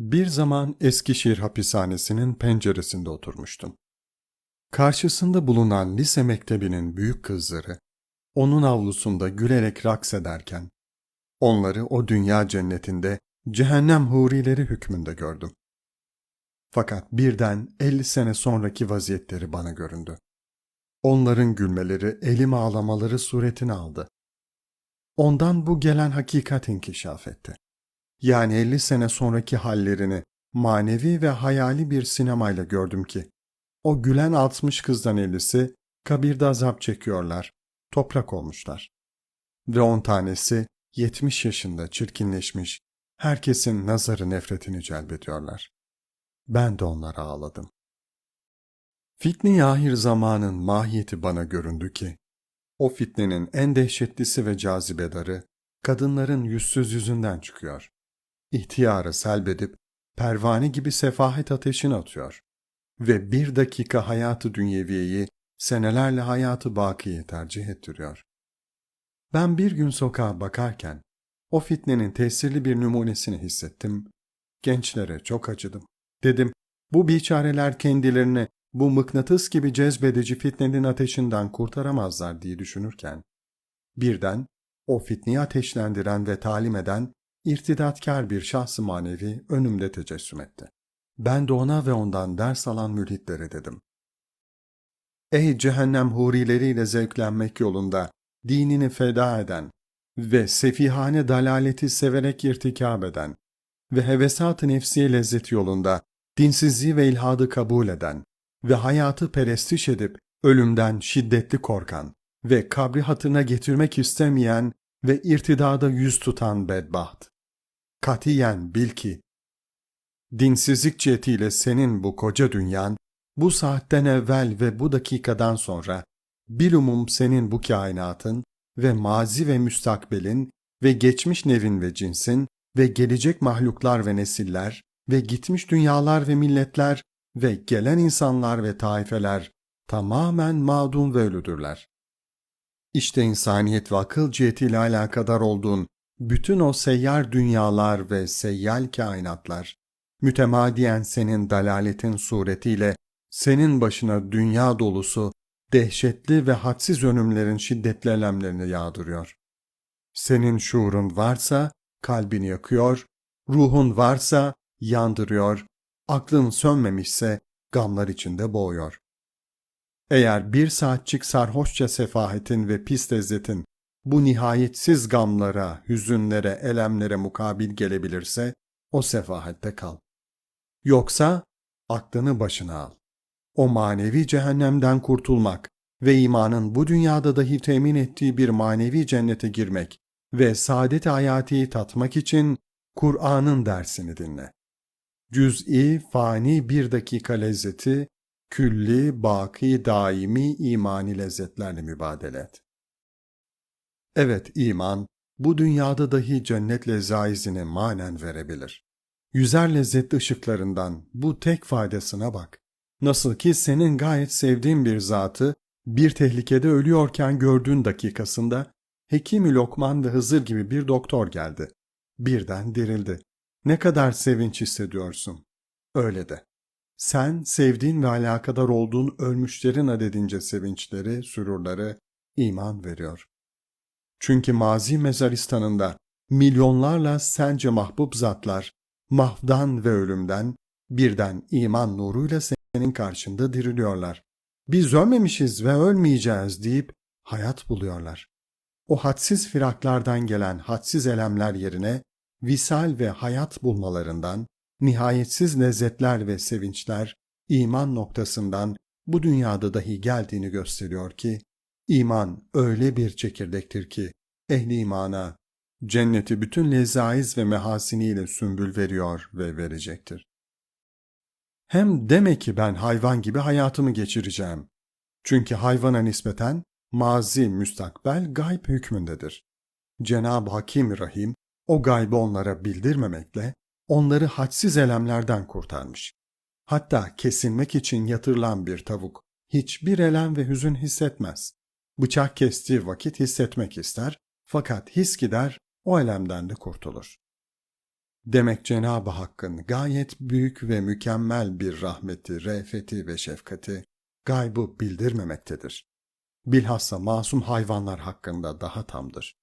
Bir zaman Eskişehir hapishanesinin penceresinde oturmuştum. Karşısında bulunan lise mektebinin büyük kızları, onun avlusunda gülerek raks ederken, onları o dünya cennetinde cehennem hurileri hükmünde gördüm. Fakat birden elli sene sonraki vaziyetleri bana göründü. Onların gülmeleri, elim ağlamaları suretini aldı. Ondan bu gelen hakikat inkişaf etti. Yani elli sene sonraki hallerini manevi ve hayali bir sinemayla gördüm ki, o gülen altmış kızdan ellisi kabirde azap çekiyorlar, toprak olmuşlar. Ve on tanesi yetmiş yaşında çirkinleşmiş, herkesin nazarı nefretini celbediyorlar. Ben de onlara ağladım. Fitne ahir zamanın mahiyeti bana göründü ki, o fitnenin en dehşetlisi ve cazibedarı, kadınların yüzsüz yüzünden çıkıyor. İhtiyarı selbedip, pervane gibi sefahet ateşine atıyor. Ve bir dakika hayatı dünyeviyeyi, senelerle hayatı bakiyi tercih ettiriyor. Ben bir gün sokağa bakarken, o fitnenin tesirli bir numunesini hissettim. Gençlere çok acıdım. Dedim, bu biçareler kendilerini bu mıknatıs gibi cezbedici fitnenin ateşinden kurtaramazlar diye düşünürken, birden o fitneyi ateşlendiren ve talim eden irtidatkar bir şahsı manevi önümde tecessüm etti. Ben de ona ve ondan ders alan mülhitlere dedim. Ey cehennem hurileriyle zevklenmek yolunda dinini feda eden ve sefihane dalaleti severek irtikab eden ve hevesat-ı nefsiye lezzet yolunda dinsizliği ve ilhadı kabul eden ve hayatı perestiş edip ölümden şiddetli korkan ve kabri hatırına getirmek istemeyen ve irtidada yüz tutan bedbaht. Katiyen bil ki, dinsizlik cihetiyle senin bu koca dünyan, bu saatten evvel ve bu dakikadan sonra, bilumum senin bu kainatın ve mazi ve müstakbelin ve geçmiş nevin ve cinsin ve gelecek mahluklar ve nesiller ve gitmiş dünyalar ve milletler ve gelen insanlar ve taifeler tamamen mağdum ve ölüdürler. İşte insaniyet ve akıl cihetiyle alakadar olduğun bütün o seyyar dünyalar ve seyyal kainatlar, mütemadiyen senin dalaletin suretiyle senin başına dünya dolusu dehşetli ve hadsiz ölümlerin şiddetli elemlerini yağdırıyor. Senin şuurun varsa kalbini yakıyor, ruhun varsa yandırıyor, aklın sönmemişse gamlar içinde boğuyor. Eğer bir saatçik sarhoşça sefahetin ve pis lezzetin bu nihayetsiz gamlara, hüzünlere, elemlere mukabil gelebilirse o sefahette kal. Yoksa aklını başına al. O manevi cehennemden kurtulmak ve imanın bu dünyada dahi temin ettiği bir manevi cennete girmek ve saadet hayatıyı tatmak için Kur'an'ın dersini dinle. Cüz'i, fani bir dakika lezzeti, külli, baki, daimi imani lezzetlerle mübadele et. Evet iman, bu dünyada dahi cennet lezzaizini manen verebilir. Yüzer lezzetli ışıklarından bu tek faydasına bak. Nasıl ki senin gayet sevdiğin bir zatı bir tehlikede ölüyorken gördüğün dakikasında Hekim-i Lokman ve Hızır gibi bir doktor geldi. Birden dirildi. Ne kadar sevinç hissediyorsun. Öyle de. Sen sevdiğin ve alakadar olduğun ölmüşlerin adedince sevinçleri, sürurları iman veriyor. Çünkü mazi mezaristanında milyonlarla sence mahbub zatlar mahvdan ve ölümden birden iman nuruyla senin karşında diriliyorlar. Biz ölmemişiz ve ölmeyeceğiz deyip hayat buluyorlar. O hadsiz firaklardan gelen hadsiz elemler yerine visal ve hayat bulmalarından, nihayetsiz lezzetler ve sevinçler iman noktasından bu dünyada dahi geldiğini gösteriyor ki, iman öyle bir çekirdektir ki, ehli imana cenneti bütün lezaiz ve mehasiniyle sümbül veriyor ve verecektir. Hem deme ki ben hayvan gibi hayatımı geçireceğim. Çünkü hayvana nispeten mazi müstakbel gayb hükmündedir. Cenab-ı Hakim Rahim o gaybı onlara bildirmemekle onları hadsiz elemlerden kurtarmış. Hatta kesilmek için yatırılan bir tavuk hiçbir elem ve hüzün hissetmez. Bıçak kestiği vakit hissetmek ister fakat his gider o elemden de kurtulur. Demek Cenab-ı Hakk'ın gayet büyük ve mükemmel bir rahmeti, re'feti ve şefkati gaybı bildirmemektedir. Bilhassa masum hayvanlar hakkında daha tamdır.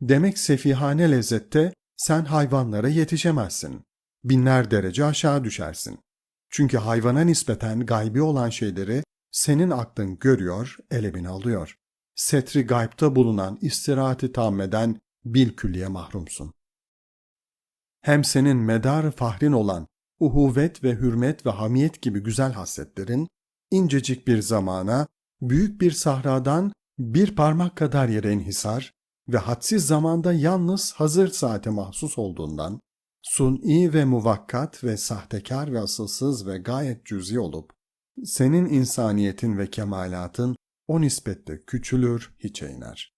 Demek sefihane lezzette sen hayvanlara yetişemezsin. Binler derece aşağı düşersin. Çünkü hayvana nispeten gaybi olan şeyleri senin aklın görüyor, elebini alıyor. Setri gaybta bulunan istirahati tammeden bil külliye mahrumsun. Hem senin medarı fahrin olan uhuvvet ve hürmet ve hamiyet gibi güzel hasletlerin incecik bir zamana, büyük bir sahradan bir parmak kadar yere inhisar ve hadsiz zamanda yalnız hazır saate mahsus olduğundan, suni ve muvakkat ve sahtekar ve asılsız ve gayet cüzi olup, senin insaniyetin ve kemalatın o nispette küçülür, hiçe iner.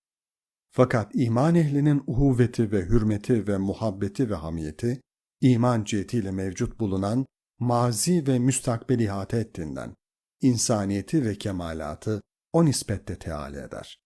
Fakat iman ehlinin uhuvveti ve hürmeti ve muhabbeti ve hamiyeti, iman cihetiyle mevcut bulunan mazi ve müstakbel ihate ettiğinden, insaniyeti ve kemalatı o nispette teali eder.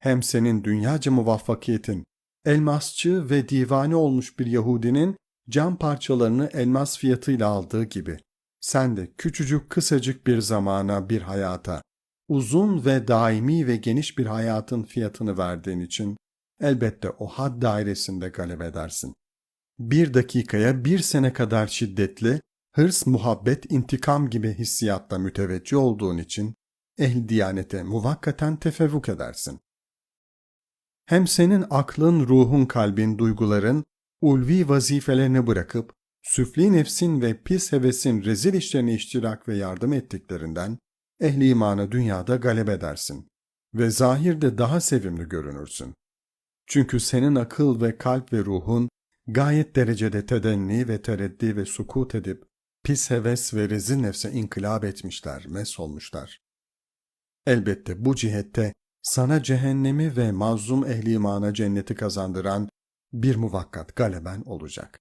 Hem senin dünyaca muvaffakiyetin, elmasçı ve divane olmuş bir Yahudinin cam parçalarını elmas fiyatıyla aldığı gibi, sen de küçücük kısacık bir zamana, bir hayata, uzun ve daimi ve geniş bir hayatın fiyatını verdiğin için elbette o had dairesinde galebe edersin. Bir dakikaya bir sene kadar şiddetli, hırs, muhabbet, intikam gibi hissiyatla müteveccih olduğun için ehl diyanete muvakkaten tefevvuk edersin. Hem senin aklın, ruhun, kalbin, duyguların ulvi vazifelerini bırakıp süfli nefsin ve pis hevesin rezil işlerine iştirak ve yardım ettiklerinden ehli imanı dünyada galebe edersin ve zahirde daha sevimli görünürsün. Çünkü senin akıl ve kalp ve ruhun gayet derecede tedenni ve tereddi ve sukut edip pis heves ve rezil nefse inkılap etmişler, mes olmuşlar. Elbette bu cihette sana cehennemi ve mazlum ehli imana cenneti kazandıran bir muvakkat galeben olacak.